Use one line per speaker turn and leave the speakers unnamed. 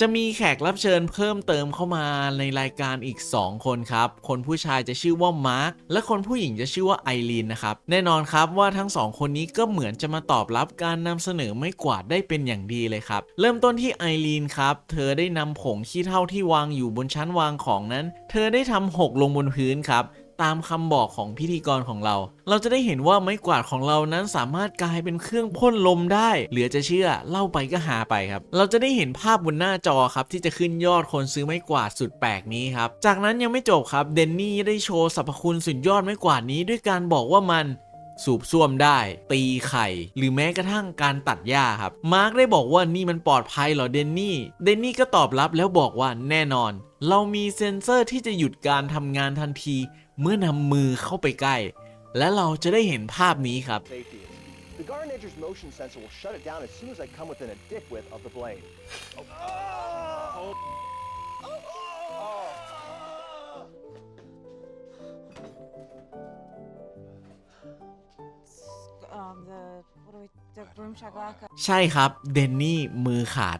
จะมีแขกรับเชิญเพิ่มเติมเข้ามาในรายการอีก 2 คนครับ คนผู้ชายจะชื่อว่ามาร์ค และคนผู้หญิงจะชื่อว่าไอรีนนะครับ แน่นอนครับว่าทั้งสองคนนี้ก็เหมือนจะมาตอบรับการนำเสนอไม่กวาดได้เป็นอย่างดีเลยครับ เริ่มต้นที่ไอรีนครับ เธอได้นำผงขี้เถ้าที่วางอยู่บนชั้นวางของนั้น เธอได้ทำหกลงบนพื้นครับ ตามคำบอกของพิธีกรของเรา เราจะได้เห็นว่าไม้กวาดของเรานั้นสามารถกลายเป็นเครื่องพ่นลมได้ เหลือจะเชื่อเล่าไปก็หาไปครับ เราจะได้เห็นภาพบนหน้าจอครับ ที่จะขึ้นยอดคนซื้อไม้กวาดสุดแปลกนี้ครับ จากนั้นยังไม่จบครับเดนนี่ได้โชว์สรรพคุณสุดยอดไม้กวาดนี้ด้วยการบอกว่ามัน สูบซ่วมได้ ตีไข่ หรือแม้กระทั่งการตัดหญ้าครับ มาร์กได้บอกว่านี่มันปลอดภัยเหรอเดนนี่ เดนนี่ก็ตอบรับแล้วบอกว่าแน่นอน เรามีเซ็นเซอร์ที่จะหยุดการทำงานทันที เมื่อนำมือเข้าไปใกล้ และเราจะได้เห็นภาพนี้ครับ
safety. The Gardenator's motion sensor will shut it down as soon as I come within a dick width of the blade.
um, the
ใช่ครับ เดนนี่มือขาด